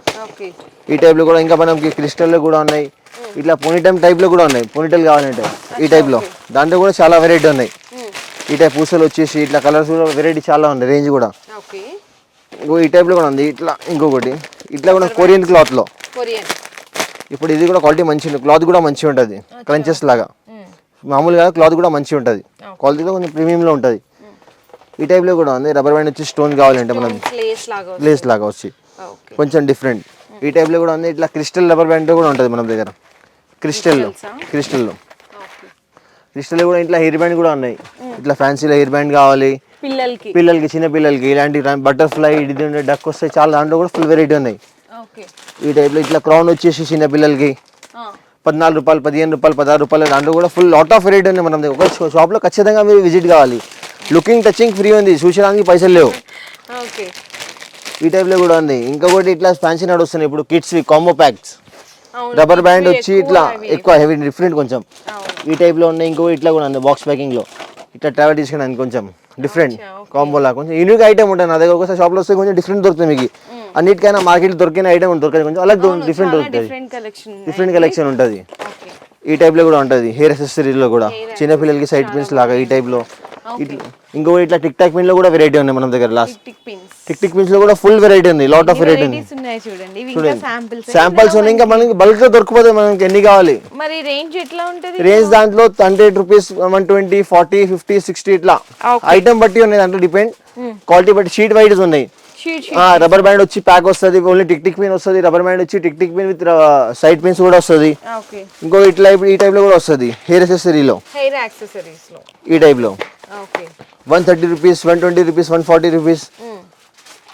ఈ టైప్లో కూడా ఇంకా మనకి క్రిస్టల్లో కూడా ఉన్నాయి. ఇట్లా పోనీటైమ్ టైప్లో కూడా ఉన్నాయి. పోనీటైల్ కావాలంటే ఈ టైప్లో దాంట్లో కూడా చాలా వెరైటీ ఉన్నాయి. ఈ టైప్ పూసలు వచ్చేసి ఇట్లా కలర్స్ కూడా వెరైటీ చాలా ఉన్నాయి. రేంజ్ కూడా. ఈ టైప్లో కూడా ఉంది. ఇట్లా ఇంకొకటి. ఇట్లా కూడా కొరియన్ క్లాత్లో కొరియన్ ఇప్పుడు ఇది కూడా క్వాలిటీ మంచిగా క్లాత్ కూడా మంచిగా ఉంటుంది. క్రంచెస్ లాగా. మామూలుగా క్లాత్ కూడా మంచిగా ఉంటుంది. క్వాలిటీలో కొంచెం ప్రీమియంలో ఉంటుంది. ఈ టైప్లో కూడా ఉంది. రబ్బర్ బ్యాండ్ వచ్చి స్టోన్ కావాలంటే మనం ప్లేస్ లాగా లేస్ లాగా వచ్చి. కొంచెం డిఫరెంట్ ఈ టైప్లో కూడా ఉంది. ఇట్లా క్రిస్టల్ రబ్బర్ బ్యాండ్ కూడా ఉంటుంది మన దగ్గర. క్రిస్టల్లో క్రిస్టల్లో క్రిస్టల్ కూడా ఇట్లా హెయిర్ బ్యాండ్ కూడా ఉన్నాయి. ఇట్లా ఫ్యాన్సీలో హెయిర్ బ్యాండ్ కావాలి. పిల్లలకి. పిల్లలకి చిన్న పిల్లలకి ఇలాంటి బటర్ఫ్లై ఇది డక్ వస్తాయి చాలా దాంట్లో కూడా ఫుల్ వెరైటీ ఉన్నాయి. ఈ టైప్లో ఇట్లా క్రౌన్ వచ్చేసి చిన్న పిల్లలకి. పద్నాలుగు రూపాయలు పదిహేను రూపాయలు పదహారు రూపాయలు దాంట్లో కూడా ఫుల్ లాట్ ఆఫ్ వెరైటీ ఉంది మనం. ఒక షాప్లో ఖచ్చితంగా మీరు విజిట్ కావాలి. లుకింగ్ టచింగ్ ఫ్రీ ఉంది చూసడానికి పైసలు లేవు. ఈ టైప్లో కూడా ఉంది. ఇంకొకటి ఇట్లా ఫ్యాన్సీ నడుస్తున్నాయి. ఇప్పుడు kids combo packs rubber band వచ్చి ఇట్లా. ఎక్కువ హెవీ డిఫరెంట్ కొంచెం. ఈ టైప్లో ఉన్నాయి ఇంకో ఇట్లా కూడా ఉంది బాక్స్ ప్యాకింగ్లో ఇట్లా ట్రావెల్ తీసుకున్నాను కొంచెం డిఫరెంట్ కాంబోలా కొంచెం యూనిక్ ఐటమ్ ఉంటుంది నా దగ్గర. ఒకసారి షాప్లో వస్తే కొంచెం డిఫరెంట్ దొరుకుతుంది మీకు. అన్నిటికైనా మార్కెట్లో దొరికిన ఐటమ్ దొరకదు కొంచెం అలా డిఫరెంట్ దొరుకుతుంది డిఫరెంట్ కలెక్షన్ ఉంటుంది. ఈ టైప్లో కూడా ఉంటుంది. హెయిర్ అసెసరీలో కూడా. చిన్నపిల్లలకి సైడ్ పిన్స్ లాగా ఈ టైప్లో ఇట్లా. ఇంకో ఇట్లా టిక్ టాక్ పిన్లో కూడా వెరైటీ ఉన్నాయి మన దగ్గర last tick pins tick tick పిన్స్లో కూడా ఫుల్ వెరైటీ ఉంది. లాట్ ఆఫ్ వెరైటీ ఉంది. చూడండి. శాంపిల్స్ ఉన్నాయి. ఇంకా మనకి బల్క్లో దొరికిపోతాయి మనకి ఎన్ని కావాలి? మరి రేంజ్ ఎట్లా ఉంటది రేంజ్ దాంట్లో hundred rupees one twenty forty fifty sixty ఇట్లా. ఐటమ్ బట్టి ఉన్నాయి దాంట్లో డిపెండ్ క్వాలిటీ బట్టి షీట్ వైడ్స్ ఉన్నాయి. రబ్బర్ బ్యాండ్ వచ్చి ప్యాక్ వస్తుంది ఓన్లీ టిక్ టిక్ పిన్ వస్తుంది రబ్బర్ బ్యాండ్ వచ్చి tick tick pin with side pins కూడా వస్తుంది. ఇంకో ఇట్లా ఈ టైప్లో కూడా వస్తుంది హెయిర్ అసెసరీలో హెయిర్ యాక్సెసరీస్లో. ఈ టైప్లో okay one thirty rupees one twenty rupees one forty rupees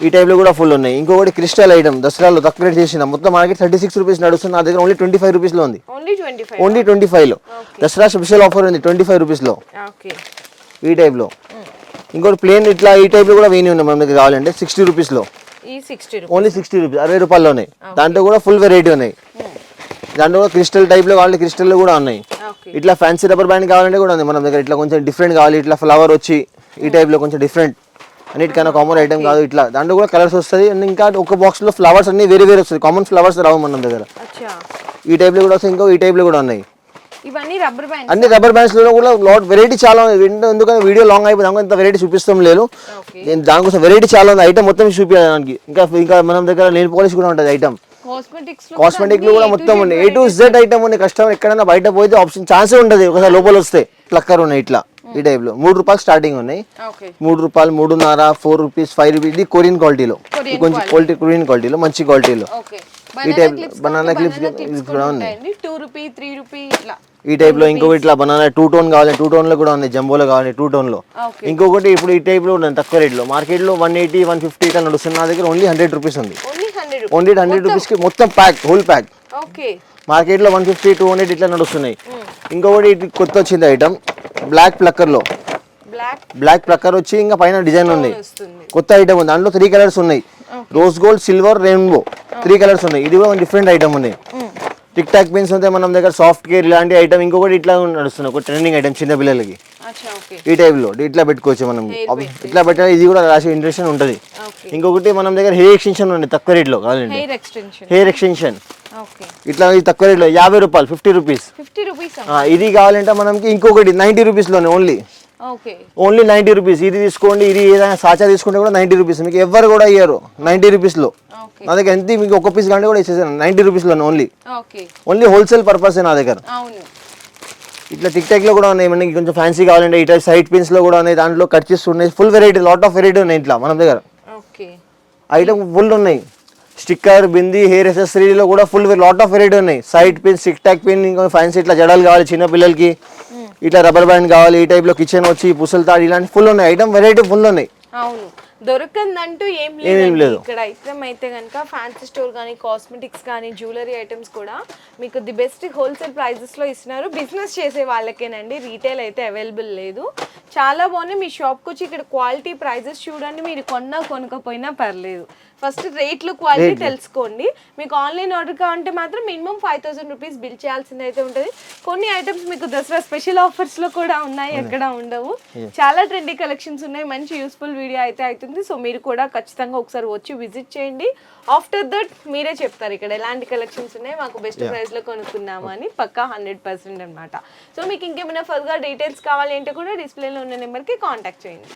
ఈ టైప్లో కూడా ఫుల్ ఉన్నాయి. ఇంకొకటి క్రిస్టల్ ఐటమ్ దసరాలో తక్కువ రేట్ చేసిన. మొత్తం మార్కెట్ థర్టీ సిక్స్ రూపీస్ నడుస్తుంది. నా దగ్గర ఓన్లీ ట్వంటీ ఫైవ్ రూపీస్లో ఉంది. ఓన్లీ ట్వంటీ ఫైవ్లో దసరా స్పెషల్ ఆఫర్ ఉంది. ట్వంటీ ఫైవ్ రూపీస్లో ఈ టైప్లో ఇంకోటి ప్లేన్ ఇట్లా ఈ టైప్లో కూడా వేని ఉన్నాయి మన దగ్గర కావాలంటే. సిక్స్టీ రూపీస్లో ఓన్లీ సిక్స్టీ రూపీస్ అరవై రూపాయల్లోనే దాంట్లో కూడా ఫుల్ వెరైటీ ఉన్నాయి. దాంట్లో కూడా క్రిస్టల్ టైప్లో కావాలంటే క్రిస్టల్లో కూడా ఉన్నాయి. ఇట్లా ఫ్యాన్సీ రబ్బర్ బ్యాండ్ కావాలంటే కూడా ఉంది. మన దగ్గర ఇట్లా కొంచెం డిఫరెంట్ కావాలి. ఇట్లా ఫ్లవర్ వచ్చి ఈ టైప్లో కొంచెం డిఫరెంట్ అన్నిటికైనా కామన్ ఐటమ్ కాదు ఇట్లా. దాంట్లో కూడా కలర్స్ వస్తాయి అండ్ ఇంకా ఒక బాక్స్లో ఫ్లవర్స్ అన్ని వేరే వేరే వస్తాయి కామన్ ఫ్లవర్స్ రావు మన దగ్గర. ఈ టైప్లో కూడా వస్తాయి. ఇంకో ఈ టైప్లో కూడా ఉన్నాయి. ఇవన్నీ రబ్బర్ బ్యాండ్ అన్ని రబ్బర్ బ్యాండ్స్లో కూడా లాట్ వెరైటీ చాలా ఉంది ఎందు- ఎందుకంటే వీడియో లాంగ్ అయిపోయింది. ఇంత వెరైటీ చూపిస్తాం లేదు. నేను దానికోసం వెరైటీ చాలా ఉంది. ఐటమ్ మొత్తం చూపించడానికి ఇంకా ఇంకా మన దగ్గర నెయిల్ పాలిష్ కూడా ఉంటుంది. ఐటమ్ కాస్మెటిక్స్లో కూడా మొత్తం ఉన్నాయి. ఏ టు జెడ్ ఐటమ్ ఉన్నాయి. కస్టమర్ ఎక్కడైనా బయట పోతే ఆప్షన్ ఛాన్సే ఉంటుంది ఒకసారి లోపల వస్తే ప్లక్కర్ ఉన్నాయి ఇట్లా. ఈ టైప్లో. మూడు రూపాయలు స్టార్టింగ్ ఉన్నాయి. మూడు రూపాయలు మూడున్నర ఫోర్ రూపీస్ ఫైవ్ రూపీస్ ఇది కొరియన్ క్వాలిటీలో కొంచెం క్వాలిటీ కొరియన్ క్వాలిటీలో మంచి క్వాలిటీలో ఈ టైప్ బనానా క్లిప్స్ కూడా ఉంటాయండి. టూ రూపీ త్రీ రూపీ ఇట్లా. ఈ టైప్లో ఇంకో ఇట్లా బనానా టూ టోన్ కావాలి. టూ టోన్లో కూడా ఉన్నాయి. జంబోలో కావాలి. టూ టోన్లో. ఇంకొకటి ఇప్పుడు ఈ టైప్లో ఉన్నాయి. తక్కువ రేట్లో. మార్కెట్లో వన్ ఎయిటీ వన్ ఫిఫ్టీ ఇట్లా నడుస్తుంది. నా దగ్గర ఓన్లీ హండ్రెడ్ రూపీస్ ఉంది. హండ్రెడ్ హండ్రెడ్ రూపీస్కి మొత్తం ప్యాక్ హోల్ ప్యాక్ ఓకే మార్కెట్లో వన్ ఫిఫ్టీ టూ హండ్రెడ్ ఇట్లా నడుస్తున్నాయి. ఇంకొకటి ఇది కొత్త వచ్చింది ఐటమ్ బ్లాక్ ప్లక్కర్లో బ్లాక్ బ్లాక్ ప్లక్కర్ వచ్చి ఇంకా పైన డిజైన్ ఉంది. వస్తుంది. కొత్త ఐటమ్ ఉంది. దాంట్లో త్రీ కలర్స్ ఉన్నాయి. Rose gold silver rainbow three colours ఉన్నాయి. ఇది కూడా డిఫరెంట్ ఐటమ్ ఉంది. టిక్ టాక్ పిన్స్ ఉంటాయి మనం దగ్గర సాఫ్ట్ కేర్ ఇలాంటి ఐటమ్ ఇంకొకటి ఇట్లా నడుస్తుంది ఒక ట్రెండింగ్ ఐటమ్ చిన్న పిల్లలకి. ఈ టైప్లో ఇట్లా పెట్టుకోవచ్చు మనం. ఇట్లా పెట్టాలి ఇది కూడా రాసి ఇంట్రెస్ట్ ఉంటుంది. ఇంకొకటి మనం దగ్గర హెయిర్ ఎక్స్టెన్షన్ ఉంది తక్కువ రేట్లో కావాలండి hair extension hair extension okay. ఇట్లా ఇది తక్కువ రేట్లో యాభై రూపాయలు ఫిఫ్టీ రూపీస్ ఫిఫ్టీ రూపీస్ ఆ, ఇది కావాలంటే మనకి ఇంకొకటి నైంటీ రూపీస్లోనే ఓన్లీ ఓన్లీ నైంటీ రూపీస్ ఇది తీసుకోండి ఇది ఏదైనా సాచా తీసుకుంటే కూడా నైంటీ రూపీస్ మీకు ఎవరు కూడా ఇయ్యరు. నైంటీ రూపీస్లో నా దగ్గర ఎంత? మీకు ఒక పీస్ కంటే కూడా ఇచ్చేసాను. నైంటీ రూపీస్లోనే ఓన్లీ ఓన్లీ హోల్సేల్ పర్పస్ నా దగ్గర. ఇట్లా టిక్ టాక్లో కూడా ఉన్నాయి. మనకి కొంచెం ఫ్యాన్సీ కావాలంటే ఇట్లా సైడ్ పిన్స్లో కూడా ఉన్నాయి. దాంట్లో కట్ ఉన్నాయి. Full variety lot of variety ఉన్నాయి ఇట్లా మన దగ్గర. ఐటమ్ ఫుల్ ఉన్నాయి. స్టిక్కర్ బింది హెయిర్ అసెసరీలో కూడా ఫుల్ లాట్ ఆఫ్ వెరైటీ ఉన్నాయి. Side pin stick tack pin ఇంకా ఫ్యాన్సీ ఇట్లా జడలు కావాలి చిన్న పిల్లలకి. ఇట్లా రబ్బర్ బ్యాండ్ కావాలి ఈ టైప్లో కిచెన్ వచ్చి పుసలు తాడు ఇలాంటి ఫుల్ ఉన్నాయి. ఐటమ్ వెరైటీ ఫుల్ ఉన్నాయి. అవును. దొరకందంటూ ఏం లేదు. ఇక్కడ ఐటమ్ అయితే కనుక ఫ్యాన్సీ స్టోర్ కానీ కాస్మెటిక్స్ కానీ జ్యువెలరీ ఐటమ్స్ కూడా మీకు ది బెస్ట్ హోల్సేల్ ప్రైజెస్లో ఇస్తున్నారు. బిజినెస్ చేసే వాళ్ళకేనండి. రీటైల్ అయితే అవైలబుల్ లేదు. చాలా బాగున్నాయి. మీ షాప్కి వచ్చి ఇక్కడ క్వాలిటీ ప్రైజెస్ చూడండి. మీరు కొన్నా కొనకపోయినా పర్లేదు. ఫస్ట్ రేట్లు క్వాలిటీ తెలుసుకోండి. మీకు ఆన్లైన్ ఆర్డర్ కావాలంటే మాత్రం minimum five thousand rupees bill చేయాల్సింది అయితే ఉంటుంది. కొన్ని ఐటమ్స్ మీకు దసరా స్పెషల్ ఆఫర్స్లో కూడా ఉన్నాయి ఎక్కడ ఉండవు. చాలా ట్రెండీ కలెక్షన్స్ ఉన్నాయి. మంచి యూస్ఫుల్ వీడియో అయితే అవుతుంది. సో మీరు కూడా ఖచ్చితంగా ఒకసారి వచ్చి విజిట్ చేయండి. ఆఫ్టర్ దట్ మీరే చెప్తారు ఇక్కడ ఎలాంటి కలెక్షన్స్ ఉన్నాయి. మాకు బెస్ట్ ప్రైస్లో కొనుక్కున్నాము అని. పక్కా హండ్రెడ్ పర్సెంట్ అనమాట సో మీకు ఇంకేమైనా ఫర్దర్ డీటెయిల్స్ కావాలి అంటే కూడా డిస్ప్లేలో ఉన్న నెంబర్కి కాంటాక్ట్ చేయండి.